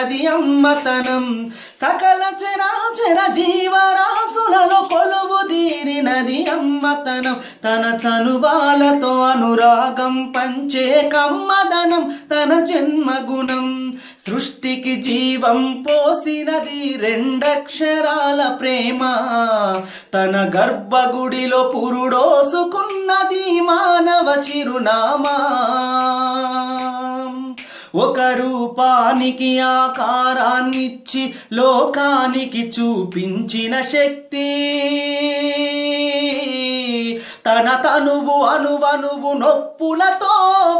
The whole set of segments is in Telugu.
తీరినది అమ్మతనం. సకల చరాచర జీవరాశులలో కొలువు తీరినది అమ్మతనం. తన చనువాలతో అనురాగం పంచే కమ్మదనం. తన జన్మగుణం సృష్టికి జీవం పోసినది రెండక్షరాల ప్రేమ. తన గర్భగుడిలో పురుడోసుకున్నది మానవ చిరునామా. రూపానికి ఆకారాన్నిచ్చి లోకానికి చూపించిన శక్తి. తన తనువు అనువనువు నొప్పులతో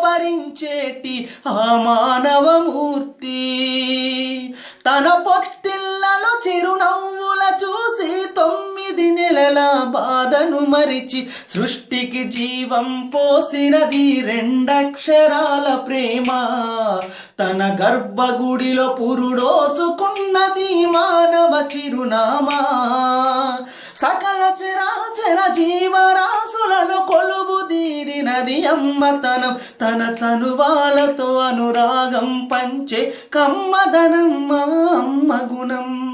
భరించేటి ఆ మానవమూర్తి. తన పొ తొమ్మిది బాధను మరిచి సృష్టికి జీవం పోసినది రెండక్షరాల ప్రేమ. తన గర్భగుడిలో పురుడోసుకున్నది మానవ చిరునామా. సకల చరాచర జీవరాశులలో కొలువు తీరినది అమ్మతనం. తన చనువాలతో అనురాగం పంచే కమ్మదనం మా అమ్మ గుణం.